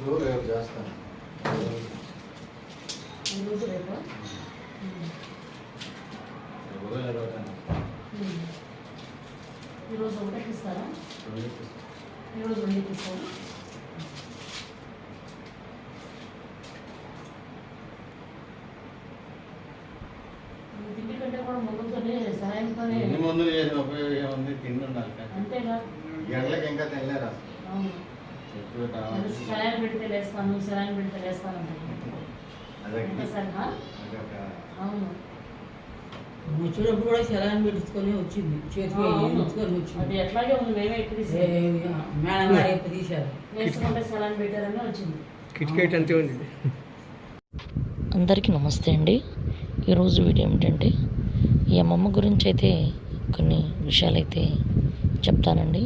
ఇప్పుడు రేపు చేస్తాను. ఈరోజు ఒకటే ఇస్తారా? ఈరోజు రెండుకి ఇస్తారా? సెలైన్ పెడితే లేస్తాను సెలైన్ పెడితే లేస్తాను. అంతే అవును. వచ్చినప్పుడు కూడా సెలవుని పెట్టించుకొని వచ్చింది. చేతికి అది వచ్చింది. ఎట్లాగే ఉంది మేమే ఎక్కువ మేడం గారు తీశారు. సెలైన్ పెట్టారని వచ్చింది. కిటికీ అంతే ఉంది. అందరికీ నమస్తే అండి. ఈరోజు వీడియో ఏమిటంటే ఈ అమ్మమ్మ గురించి అయితే కొన్ని విషయాలైతే చెప్తానండి.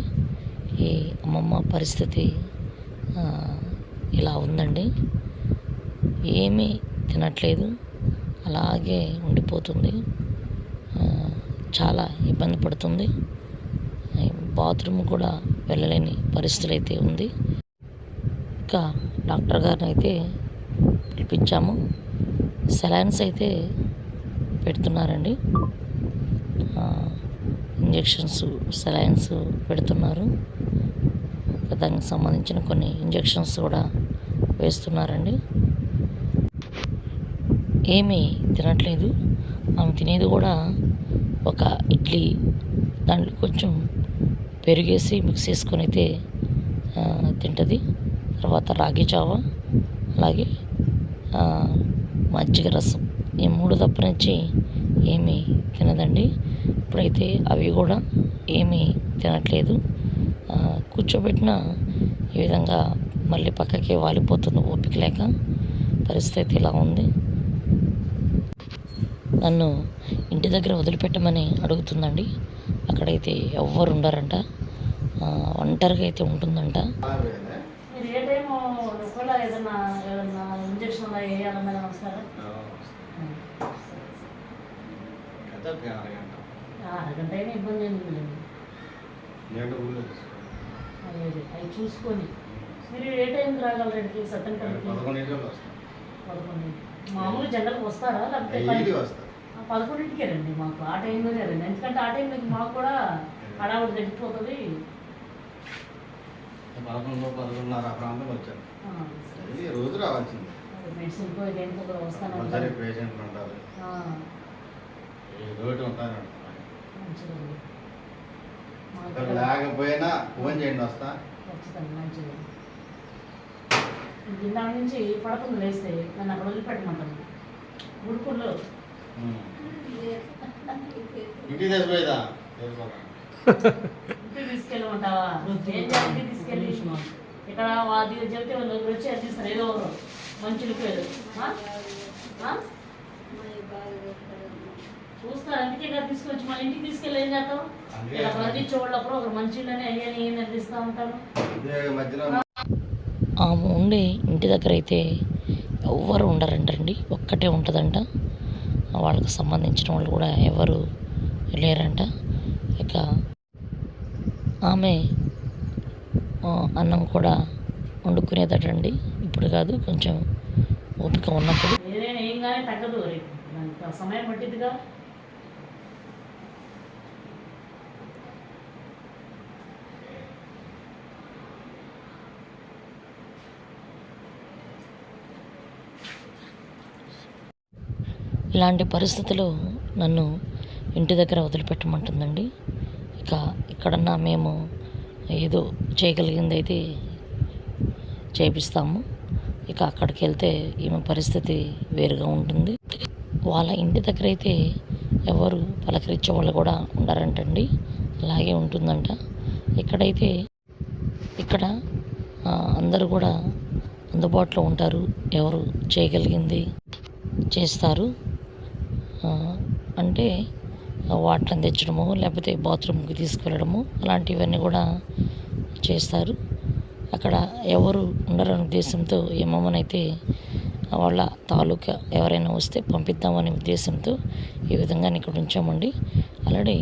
ఈ అమ్మమ్మ పరిస్థితి ఆ, ఇలా ఉందండి. ఏమీ తినట్లేదు. అలాగే ఉండిపోతుంది. చాలా ఇబ్బంది పడుతుంది. బాత్రూమ్ కూడా వెళ్ళలేని పరిస్థితులు అయితే ఉంది. ఇంకా డాక్టర్ గారిని అయితే పిలిపించాము. సెలైన్స్ అయితే పెడుతున్నారండి. ఇంజెక్షన్స్ సెలైన్స్ పెడుతున్నారు. దానికి సంబంధించిన కొన్ని ఇంజెక్షన్స్ కూడా వేస్తున్నారండి. ఏమీ తినట్లేదు. ఆమె తినేది కూడా ఒక ఇడ్లీ దాంట్లో కొంచెం పెరుగేసి మిక్స్ చేసుకొని అయితే తింటుంది. తర్వాత రాగి చావ అలాగే మజ్జిగ రసం. ఈ మూడు తప్ప నుంచి ఏమీ తినదండి. ఇప్పుడైతే అవి కూడా ఏమీ తినట్లేదు. కూర్చోబెట్టిన ఈ విధంగా మళ్ళీ పక్కకి వాలిపోతుంది ఓపిక లేక పరిస్థితి ఇలా ఉంది. నన్ను ఇంటి దగ్గర వదిలిపెట్టమని అడుగుతుందండి. అక్కడైతే ఎవ్వరు ఉండరంట. ఒంటరిగా అయితే ఉంటుందంట. అరగంట ఇబ్బంది అదే అదే అవి చూసుకొని. మీరు ఏ టైంకి రాగలరు ఇక్కడికి సత్యం పదకొండు మామూలు జనరల్కి వస్తారా లేకపోతే పదకొండింటికే రండి మాకు. ఆ టైంలోనే రండి. ఎందుకంటే ఆ టైంలోకి మాకు కూడా హడావుడి తగ్గిపోతుంది పదకొండు పదకొండున్నర ప్రాంతం వచ్చాను రోజు రావాల్సింది. మెడిసిన్కో దేనికో వస్తాను పేషెంట్లు ఉంటారు. ఏదో ఉంటారు మంచిదండి మాకు ఇక్కడ కూడా లేకపోయినా ఫోన్ చేయండి వస్తా. నుంచి పడకుండా లేస్తే నన్ను అక్కడ వదిలిపెట్టమంటాను ఉడుకుల్లో. ఇంటికి తెచ్చిపోయేదా ఇంటికి తీసుకెళ్ళమంటావా ఏం చేయాలి ఇంటికి తీసుకెళ్ళి? ఇక్కడ అది చెబితే వాళ్ళు వచ్చి అది తీస్తారు. ఏదో మంచి? చూస్తారు అందుకే కదా తీసుకొచ్చి మళ్ళీ ఇంటికి తీసుకెళ్ళి ఏం అందుకే. ఇలా బంధించే వాళ్ళప్పుడు ఒక మంచి ఇళ్ళని అయ్యని ఏం ఉంటాను ఇదే మధ్యలో ఆమె ఉండే ఇంటి దగ్గర అయితే ఎవ్వరు ఉండరంటండి ఒక్కటే ఉంటుందంట. వాళ్ళకి సంబంధించిన వాళ్ళు కూడా ఎవరు లేరంట. ఇక ఆమె ఆ, అన్నం కూడా వండుకునేదటండి. ఇప్పుడు కాదు కొంచెం ఓపిక ఉన్నప్పుడు. ఏదైనా ఏం కానీ తగ్గదు సమయం పట్టిద్దిగా. ఇలాంటి పరిస్థితిలో నన్ను ఇంటి దగ్గర వదిలిపెట్టమంటుందండి. ఇక ఇక్కడన్నా మేము ఏదో చేయగలిగింది అయితే చేపిస్తాము. ఇక అక్కడికి వెళ్తే ఈమె పరిస్థితి వేరుగా ఉంటుంది. వాళ్ళ ఇంటి దగ్గర అయితే ఎవరు పలకరించే వాళ్ళు కూడా ఉండరంటండి. అలాగే ఉంటుందంట. ఇక్కడైతే ఇక్కడ అందరూ కూడా అందుబాటులో ఉంటారు. ఎవరు చేయగలిగింది చేస్తారు. అంటే వాటర్ని తెచ్చడము లేకపోతే బాత్రూమ్కి తీసుకెళ్ళడము అలాంటివన్నీ కూడా చేస్తారు. అక్కడ ఎవరు ఉండరనే ఉద్దేశంతో ఏమమ్మనైతే వాళ్ళ తాలూకా ఎవరైనా వస్తే పంపిద్దామనే ఉద్దేశంతో ఈ విధంగా ఇక్కడ ఉంచామండి. ఆల్రెడీ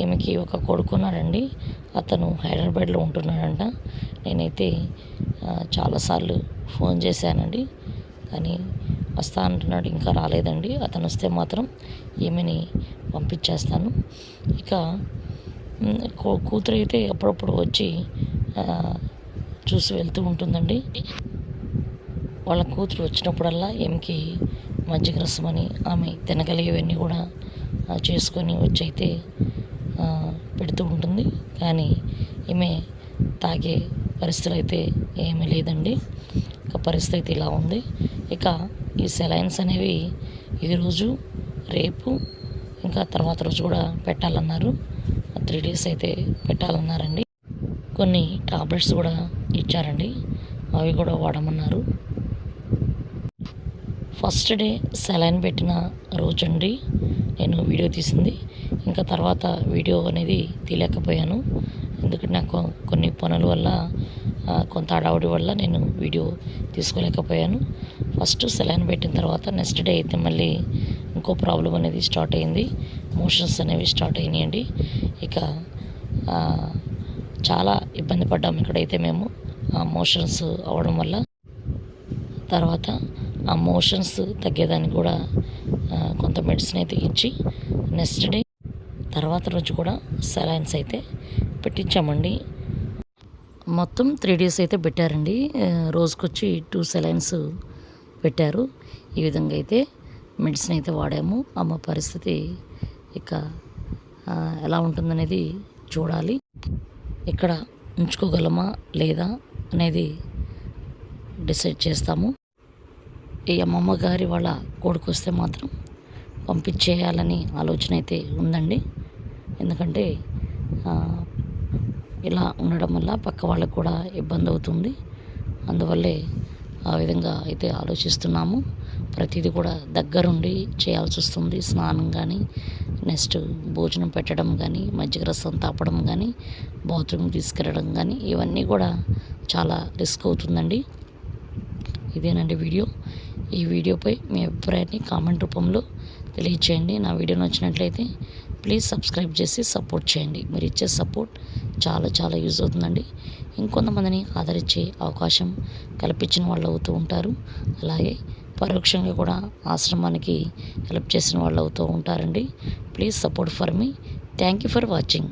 ఈమెకి ఒక కొడుకున్నాడండి అతను హైదరాబాద్లో ఉంటున్నాడంట. నేనైతే చాలాసార్లు ఫోన్ చేశానండి. కానీ వస్తా అంటున్నాడు ఇంకా రాలేదండి. అతను వస్తే మాత్రం ఈమెని పంపించేస్తాను. ఇక కూతురు అయితే అప్పుడప్పుడు వచ్చి చూసి వెళ్తూ ఉంటుందండి. వాళ్ళ కూతురు వచ్చినప్పుడల్లా ఈమెకి మజ్జిగ రసం అని ఆమె తినగలిగేవన్నీ కూడా చేసుకొని వచ్చి అయితే పెడుతూ ఉంటుంది. కానీ ఈమె తాగే పరిస్థితులు అయితే ఏమీ లేదండి. ఇక పరిస్థితి అయితే ఇలా ఉంది. ఇక ఈ సెలైన్స్ అనేవి ఈరోజు రేపు ఇంకా తర్వాత రోజు కూడా పెట్టాలన్నారు. త్రీ డేస్ అయితే పెట్టాలన్నారండి. కొన్ని టాబ్లెట్స్ కూడా ఇచ్చారండి. అవి కూడా వాడమన్నారు. ఫస్ట్ డే సెలైన్ పెట్టిన రోజండి. నేను వీడియో తీసింది. ఇంకా తర్వాత వీడియో అనేది తీయలేకపోయాను. ఎందుకంటే నాకు కొన్ని పనుల వల్ల కొంత హడావుడి వల్ల నేను వీడియో తీసుకోలేకపోయాను. ఫస్ట్ సెలైన్ పెట్టిన తర్వాత నెక్స్ట్ డే అయితే మళ్ళీ ఇంకో ప్రాబ్లం అనేది స్టార్ట్ అయింది. మోషన్స్ అనేవి స్టార్ట్ అయినాయండి. ఇక చాలా ఇబ్బంది పడ్డాము ఇక్కడైతే మేము ఆ మోషన్స్ అవ్వడం వల్ల. తర్వాత ఆ మోషన్స్ తగ్గేదానికి కూడా కొంత మెడిసిన్ అయితే ఇచ్చి నెక్స్ట్ డే తర్వాత రోజు కూడా సెలైన్స్ అయితే పెట్టించామండి. మొత్తం త్రీ డేస్ అయితే పెట్టారండి. రోజుకొచ్చి టూ సెలైన్స్ పెట్టారు. ఈ విధంగా అయితే మెడిసిన్ అయితే వాడాము. అమ్మ పరిస్థితి ఇక ఎలా ఉంటుందనేది చూడాలి. ఇక్కడ ఉంచుకోగలమా లేదా అనేది డిసైడ్ చేస్తాము. ఈ అమ్మమ్మ గారి వాళ్ళ కొడుకు వస్తే మాత్రం పంపించేయాలని ఆలోచన అయితే ఉందండి. ఎందుకంటే ఇలా ఉండడం వల్ల పక్క వాళ్ళకు కూడా ఇబ్బంది అవుతుంది. అందువల్లే ఆ విధంగా అయితే ఆలోచిస్తున్నాము. ప్రతిదీ కూడా దగ్గరుండి చేయాల్సి వస్తుంది. స్నానం కానీ నెక్స్ట్ భోజనం పెట్టడం కానీ మజ్జిగ రసం తాపడం కానీ బాత్రూమ్ తీసుకెళ్ళడం కానీ ఇవన్నీ కూడా చాలా రిస్క్ అవుతుందండి. ఇదేనండి వీడియో. ఈ వీడియోపై మీ అభిప్రాయాన్ని కామెంట్ రూపంలో తెలియచేయండి. నా వీడియో నచ్చినట్లయితే ప్లీజ్ సబ్స్క్రైబ్ చేసి సపోర్ట్ చేయండి. మీరు ఇచ్చే సపోర్ట్ చాలా చాలా యూజ్ అవుతుందండి. ఇంకొంతమందిని ఆదరించే అవకాశం కల్పించిన వాళ్ళు అవుతూ ఉంటారు. అలాగే పరోక్షంగా కూడా ఆశ్రమానికి హెల్ప్ చేసిన వాళ్ళు అవుతూ ఉంటారండి. Please support for me. Thank you for watching.